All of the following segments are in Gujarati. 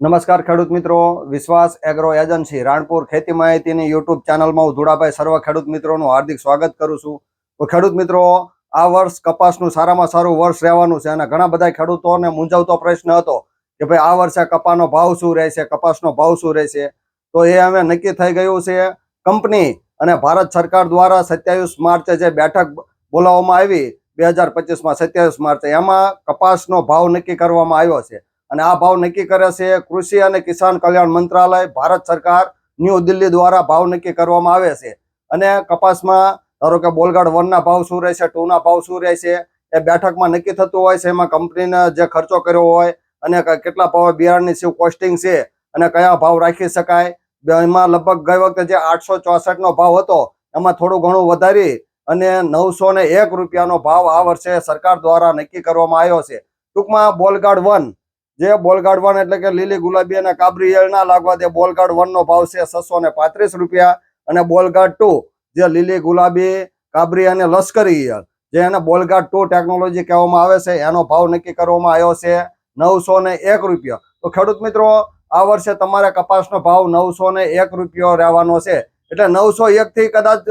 નમસ્કાર ખેડૂત મિત્રો. વિશ્વાસ એગ્રો એજન્સી, રાણપુર ખેતી માહિતીની યુટ્યુબ ચેનલમાં હું ધુડાભાઈ સર્વ ખેડૂત મિત્રોનું હાર્દિક સ્વાગત કરું છું. તો ખેડૂત મિત્રો, આ વર્ષ કપાસનું સારામાં સારું વર્ષ રહેવાનું છે અને ઘણા બધા ખેડૂતોને મૂંઝવતો પ્રશ્ન હતો કે ભાઈ, આ વર્ષે કપાનો ભાવ શું રહેશે, કપાસનો ભાવ શું રહેશે? તો એ હવે નક્કી થઈ ગયું છે. કંપની અને ભારત સરકાર દ્વારા સત્યાવીસ માર્ચે જે બેઠક બોલાવવામાં આવી, બે હજાર પચીસમાં સત્યાવીસ માર્ચે, એમાં કપાસનો ભાવ નક્કી કરવામાં આવ્યો છે. અને આ ભાવ નક્કી કરે છે કૃષિ અને કિસાન કલ્યાણ મંત્રાલય, ભારત સરકાર, ન્યૂ દિલ્હી દ્વારા ભાવ નક્કી કરવામાં આવે છે. અને કપાસમાં ધારો કે બોલગાડ વનના ભાવ શું રહેશે, ટુના ભાવ શું રહેશે, એ બેઠકમાં નક્કી થતું હોય છે. એમાં કંપનીને જે ખર્ચો કર્યો હોય અને કેટલા ભાવ બિયારણની શું કોસ્ટિંગ છે અને કયા ભાવ રાખી શકાય. એમાં લગભગ ગઈ વખતે જે આઠસો ચોસઠનો ભાવ હતો, એમાં થોડું ઘણું વધારી અને નવસો ને એક રૂપિયાનો ભાવ આ વર્ષે સરકાર દ્વારા નક્કી કરવામાં આવ્યો છે. ટૂંકમાં બોલગાડ વન જે બોલગાડ વન એટલે કે લીલી ગુલાબી અને કાબરી એળ ના લાગવા દે બોલગાડ વન નો ભાવ છે છસો ને પાંત્રીસ રૂપિયા અને બોલગાડ ટુ જે લીલી ગુલાબી, કાબરી અને લશ્કરી ઈયળ જે એને બોલગાડ ટુ ટેકનોલોજી કહેવામાં આવે છે, એનો ભાવ નક્કી કરવામાં આવ્યો છે નવસો ને એક રૂપિયા. તો ખેડૂત મિત્રો, આ વર્ષે તમારે કપાસનો ભાવ નવસો ને એક રૂપિયો રહેવાનો છે. એટલે નવસો એકથી કદાચ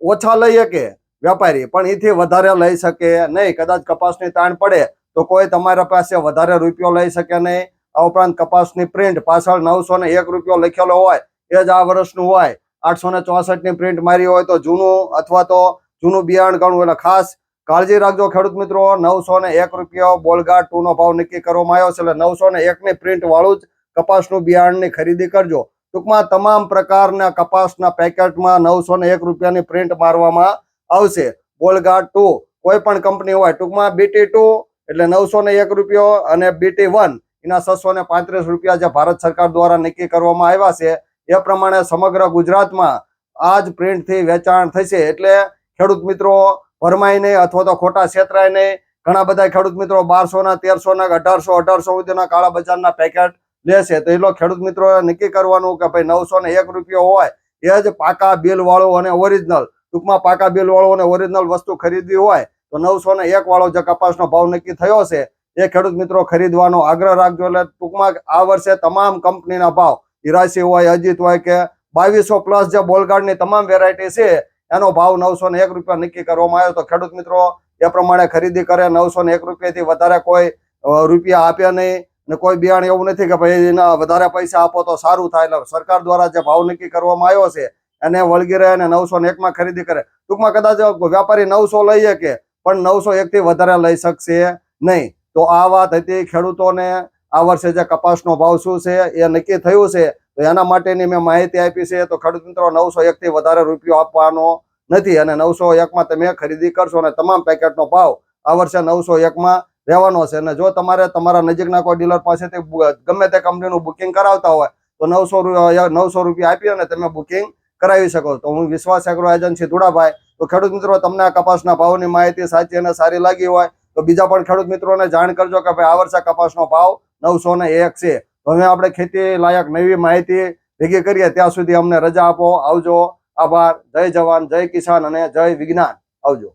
ઓછા લઈ શકે વેપારી, પણ એથી વધારે લઈ શકે નહીં, કદાચ કપાસની તાણ પડે તો કોઈ તમારા પાસે વધારે રૂપિયો લઈ શકે નહીં. આ ઉપરાંત કપાસની પ્રિન્ટ પાછળ નવસો ને એક રૂપિયો લખેલો હોય, એ જ આ વર્ષનું હોય. આઠસો ને ચોસઠની પ્રિન્ટ મારી હોય તો જૂનું અથવા તો જૂનું બિયારણ ગણવું એટલે ખાસ કાળજી રાખજો ખેડૂત મિત્રો. નવસો ને એક રૂપિયો બોલગાડ ટુ નો ભાવ નક્કી કરવામાં આવ્યો છે. એટલે નવસો ને એક ની પ્રિન્ટ વાળું જ કપાસનું બિયારણની ખરીદી કરજો. ટૂંકમાં તમામ પ્રકારના કપાસના પેકેટમાં નવસો ને એક રૂપિયાની પ્રિન્ટ મારવામાં આવશે. બોલગાડ ટુ કોઈ પણ કંપની હોય, ટૂંકમાં બીટી ટુ એટલે નવસો ને એક રૂપિયો અને બીટી વન એના છસો ને પાંત્રીસ રૂપિયા જે ભારત સરકાર દ્વારા નક્કી કરવામાં આવ્યા છે, એ પ્રમાણે સમગ્ર ગુજરાતમાં આ જ પ્રિન્ટથી વેચાણ થશે. એટલે ખેડૂત મિત્રો ભરમાય નહીં અથવા તો ખોટા છેતરાય નહીં. ઘણા બધા ખેડૂત મિત્રો બારસો ના તેરસો ના અઢારસો અઢારસો સુધીના કાળા બજારના પેકેટ લેશે તો એટલો ખેડૂત મિત્રો નક્કી કરવાનું કે ભાઈ નવસો ને એક રૂપિયો હોય, એ જ પાકા બિલ વાળો અને ઓરિજિનલ ટૂંકમાં પાકા બિલ વાળો અને ઓરિજિનલ વસ્તુ ખરીદવી હોય તો નવસો ને એક વાળો જે કપાસનો ભાવ નક્કી થયો છે, એ ખેડૂત મિત્રો ખરીદવાનો આગ્રહ રાખજો. એટલે ટૂંકમાં આ વર્ષે તમામ કંપનીના ભાવ ઈરાસી હોય, અજીત હોય કે બાવીસો પ્લસ જે બોલગાર્ડની તમામ વેરાયટી છે, એનો ભાવ નવસો ને એક રૂપિયા નક્કી કરવામાં આવ્યો. તો ખેડૂત મિત્રો, એ પ્રમાણે ખરીદી કરે નવસો ને એક રૂપિયાથી વધારે કોઈ રૂપિયા આપ્યા નહીં. અને કોઈ બિયાણ એવું નથી કે ભાઈ એના વધારે પૈસા આપો તો સારું થાય. એટલે સરકાર દ્વારા જે ભાવ નક્કી કરવામાં આવ્યો છે, એને વળગી રહે અને નવસો ને એકમાં ખરીદી કરે. ટૂંકમાં કદાચ વ્યાપારી નવસો લઈ શકે પણ નવસો એક થી વધારે લઈ શકશે નહીં. તો આ વાત હતી ખેડૂતોને. આ વર્ષે જે કપાસનો ભાવ શું છે એ નક્કી થયું છે. તો એના માટેની મેં માહિતી આપી છે. તો ખેડૂત મિત્રો, નવસો એક થી વધારે રૂપિયો આપવાનો નથી અને નવસો એકમાં તમે ખરીદી કરશો અને તમામ પેકેટનો ભાવ આ વર્ષે નવસો એકમાં રહેવાનો છે. અને જો તમારે તમારા નજીકના કોઈ ડીલર પાસેથી ગમે તે કંપનીનું બુકિંગ કરાવતા હોય, તો નવસો નવસો રૂપિયા આપી અને તમે બુકિંગ કરાવી શકો. તો હું વિશ્વાસ એગ્રો એજન્સી ધુડાભાઈ તો ખેડૂત મિત્રો, તમને આ કપાસના ભાવની માહિતી સાચી અને સારી લાગી હોય, તો બીજા પણ ખેડૂત મિત્રોને જાણ કરજો કે ભાઈ આ વર્ષે કપાસનો ભાવ નવસો ને એક છે. હવે આપણે ખેતી લાયક નવી માહિતી ભેગી કરીએ. ત્યાં સુધી અમને રજા આપો. આવજો. આભાર. જય જવાન, જય કિસાન અને જય વિજ્ઞાન. આવજો.